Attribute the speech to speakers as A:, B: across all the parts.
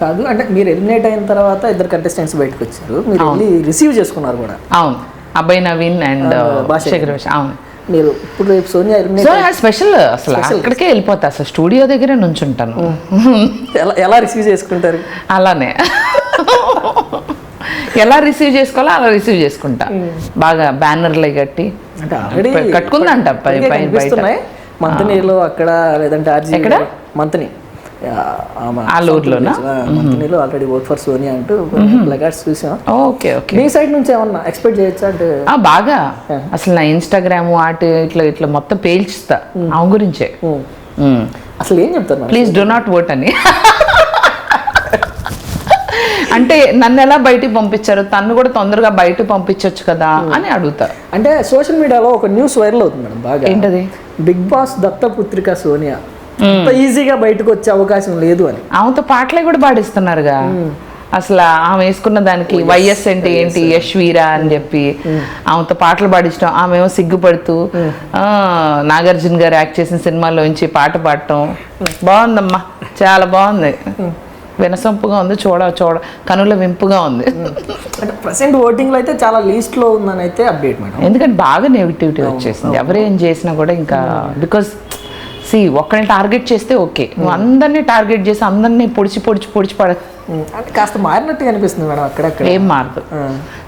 A: కాదు. అంటే మీరు ఎలిమినేట్ అయిన తర్వాత ఇద్దరు కంటెస్టెంట్స్ బయటకు వచ్చారు. మీరు వెళ్ళి రిసీవ్ చేసుకున్నారు కూడా.
B: అవును. అబ్బాయి నవీన్ అండ్
A: భాష.
B: శేఖర్ అవును.
A: మీరు ఇప్పుడు రేపు సోనియా
B: స్పెషల్ అసలు అక్కడికే వెళ్ళిపోతా. అసలు స్టూడియో దగ్గరే నుంచుంటాను.
A: ఎలా ఎలా రిసీవ్ చేసుకుంటారు?
B: అలానే. ఎలా రిసీవ్ చేసుకోవాలో అలా రిసీవ్ చేసుకుంటా. బాగా బ్యానర్లు కట్టి. కట్టుకుందంట. పై- పైన బయట.
A: మంతనీలో అక్కడ లేదంటే? మంతని. మంతనీలో ఆల్రెడీ వర్క్ ఫర్ సోనియా అంటూ ప్లగార్డ్స్ చూసాం
B: ఓకే ఓకే.
A: మీ సైడ్ నుంచి ఏమన్నా ఎక్స్పెక్ట్ చేయొచ్చా అంటే?
B: బాగా. అసలు నా ఇన్స్టాగ్రామ్ వాటి ఇట్లా ఇట్లా మొత్తం పేల్చిస్తా. ఆ గురించే.
A: అసలు ఏం చెప్తారు మరి?
B: ప్లీజ్ డో నాట్ ఓట్ అని. అంటే నన్ను ఎలా బయటికి పంపించారు? తను కూడా తొందరగా బయటకు పంపించవచ్చు కదా అని అడుగుతా.
A: అంటే సోషల్ మీడియాలో ఒక న్యూస్ వైరల్ అవుతుంది మేడం బాగా.
B: ఏంటది?
A: బిగ్ బాస్ దత్తపుత్రిక సోనియా. అంత ఈజీగా బయటకు వచ్చే అవకాశం లేదు అని.
B: ఆమెతో పాటలే కూడా పాడిస్తున్నారుగా. అసలు ఆమె వేసుకున్న దానికి వైఎస్ అంటే ఏంటి యశ్వీర అని చెప్పి ఆమెతో పాటలు పాడించడం ఆమె ఏమో సిగ్గుపడుతూ ఆ, నాగార్జున గారు యాక్ట్ చేసిన సినిమాలోంచి పాట పాడటం. బాగుందమ్మా చాలా బాగుంది. వినసొంపుగా ఉంది చూడ చూడ కనుల వింపుగా ఉంది.
A: అంటే ప్రజెంట్ ఓటింగ్లో అయితే చాలా లీస్ట్లో ఉందని అయితే అప్డేట్ మేడం
B: ఎందుకంటే బాగా నెగిటివిటీ వచ్చేసింది. ఎవరు ఏం చేసినా కూడా ఇంకా బికాస్ సి ఒక్కరిని టార్గెట్ చేస్తే ఓకే నువ్వు అందరినీ టార్గెట్ చేసి అందరినీ పొడిచి పొడిచి పొడిచి పడ
A: అంటే కాస్త మారినట్టు కనిపిస్తుంది మేడం అక్కడక్కడ.
B: ఏం మారదు.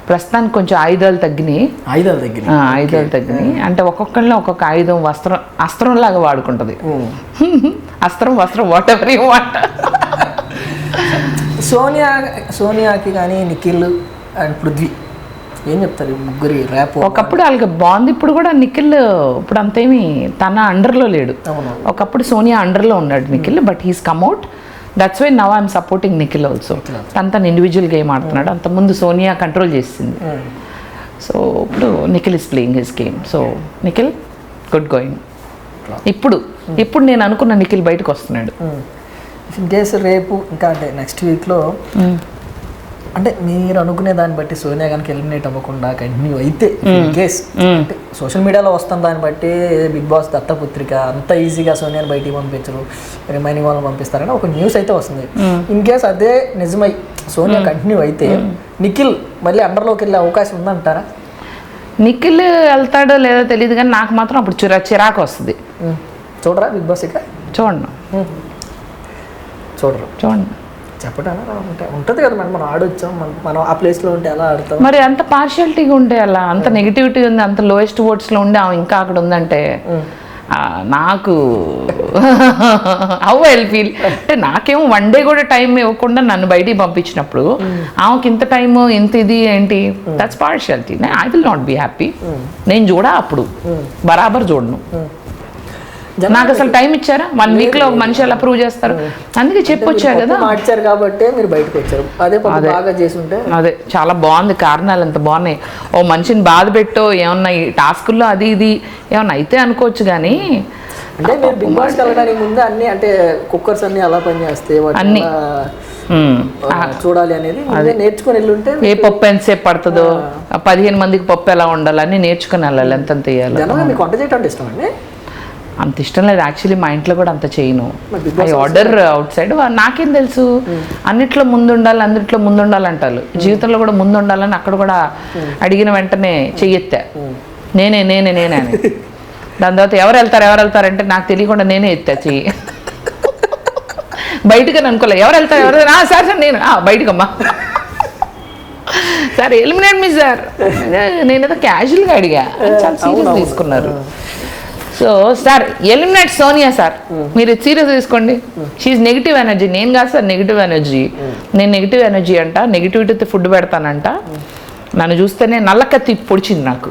B: ప్రస్తుతానికి కొంచెం ఆయుధాలు తగ్గినాయి.
A: ఆయుధాల
B: ఆ, ఆయుధాలు తగ్గినాయి. అంటే ఒక్కొక్కరిని ఒక్కొక్క ఆయుధం వస్త్రం అస్త్రం లాగా వాడుకుంటది అస్త్రం వస్త్రం whatever you what
A: Sonia సోనియాకి కానీ నిఖిల్ అండ్ పృథ్వీ ఏం చెప్తారు ముగ్గురి ర్యాప్
B: ఒకప్పుడు వాళ్ళకి బాగుంది ఇప్పుడు కూడా నిఖిల్ ఇప్పుడు అంతేమి తన అండర్లో లేడు. ఒకప్పుడు సోనియా అండర్లో ఉన్నాడు Nikhil but he's come at that's why now I'm supporting Nikhil also తన తన ఇండివిజువల్ గేమ్ ఆడుతున్నాడు అంతకుముందు సోనియా కంట్రోల్ చేసింది. సో ఇప్పుడు Nikhil is playing his game so Nikhil good going ఇప్పుడు ఇప్పుడు నేను అనుకున్న నిఖిల్ బయటకు వస్తున్నాడు.
A: ఇన్ కేసు రేపు ఇంకా అంటే నెక్స్ట్ వీక్లో అంటే మీరు అనుకునే దాన్ని బట్టి సోనియా కనుక ఎలిమినేట్ అవ్వకుండా కంటిన్యూ అయితే ఇన్ కేస్ అంటే సోషల్ మీడియాలో వస్తున్న దాన్ని బట్టి బిగ్ బాస్ దత్తపుత్రిక అంత ఈజీగా సోనియాని బయటికి పంపించరు రిమైనింగ్ వాళ్ళని పంపిస్తారని ఒక న్యూస్ అయితే వస్తుంది. ఇన్ కేస్ అదే నిజమై సోనియా కంటిన్యూ అయితే నిఖిల్ మళ్ళీ అండర్లోకి వెళ్ళే అవకాశం ఉందంటారా?
B: నిఖిల్ వెళ్తాడో లేదో తెలియదు కానీ నాకు మాత్రం అప్పుడు చిరా చిరాకు వస్తుంది.
A: చూడరా బిగ్ బాస్ ఇక?
B: చూడండి.
A: చూడరు.
B: చూడండి
A: చెప్పటానా ఉంటే ఉంటుంది కదా మేడం మనం ఆడొచ్చాం మనం మనం ఆ ప్లేస్లో ఉంటే ఎలా ఆడతాం?
B: మరి అంత పార్షియాలిటీగా ఉంటే అలా అంత నెగిటివిటీ ఉంది అంత లోయెస్ట్ ఓట్స్లో ఉండి ఆమె ఇంకా అక్కడ ఉందంటే నాకు హౌ ఐల్ ఫీల్ అంటే నాకేమో వన్ డే కూడా టైం ఇవ్వకుండా నన్ను బయటికి పంపించినప్పుడు ఆమెకి ఇంత టైం ఇంత ఇది ఏంటి? That's partiality I will not be happy నేను చూడా అప్పుడు. బరాబర్ చూడను. నాకు అసలు టైం ఇచ్చారా? వన్ వీక్లో ఒక మనిషి ఎలా ప్రూవ్ చేస్తారు. అందుకే చెప్పొచ్చా కదా.
A: మార్చారు కాబట్టి మీరు బయటకు వచ్చారు. అదే బాగా చేసుంటే
B: అదే. చాలా బాగుంది కారణాలు ఎంత బాగున్నాయి. ఓ మనిషిని బాధ పెట్టో ఏమన్నా ఈ టాస్కుల్లో అది ఇది ఏమన్నా అయితే అనుకోవచ్చు కానీ
A: అంటే మీరు బిగ్ బాస్ వెళ్ళడానికి ముందు అన్ని అంటే కుక్కర్స్ అన్ని అలా పనిచేస్తాయి
B: అన్ని.
A: చూడాలి అనేది ముందే నేర్చుకొని వెళ్ళుంటే
B: ఏ పప్పు ఎంతసేపు పడుతుందో పదిహేను మందికి పప్పు ఎలా ఉండాలి అన్ని నేర్చుకుని వెళ్ళాలి. ఎంత తీయాలి
A: మీకు వంట చేయటం ఇష్టం అండి?
B: అంత ఇష్టం లేదు. యాక్చువల్లీ మా ఇంట్లో కూడా అంత చేయను. ఐ ఆర్డర్ అవుట్ సైడ్ నాకేం తెలుసు? అన్నిట్లో ముందు ఉండాలి అన్నిట్లో ముందు ఉండాలి అంటారు జీవితంలో కూడా ముందు ఉండాలని అక్కడ కూడా అడిగిన వెంటనే చెయ్యెత్తా నేనే నేనే నేనే అని. దాని తర్వాత ఎవరు వెళ్తారు ఎవరు వెళ్తారంటే నాకు తెలియకుండా నేనే ఎత్తా చెయ్యి. బయటకని అనుకోలే. ఎవరు వెళ్తారు ఎవరు సార్ సార్ నేను. "ఆ, బయటకమ్మా. Sir eliminate me sir. నేను ఏదో క్యాజువల్గా అడిగా. చాలా సీరియస్ తీసుకున్నారు. So sir eliminate Sonia sir మీరు సీరియస్ తీసుకోండి. షీఈ్ నెగిటివ్ ఎనర్జీ నేను కాదు సార్ నెగిటివ్ ఎనర్జీ నేను నెగిటివ్ ఎనర్జీ అంట నెగిటివిటీతో ఫుడ్ పెడతానంట. నన్ను చూస్తేనే నల్లకత్తి పొడిచింది నాకు.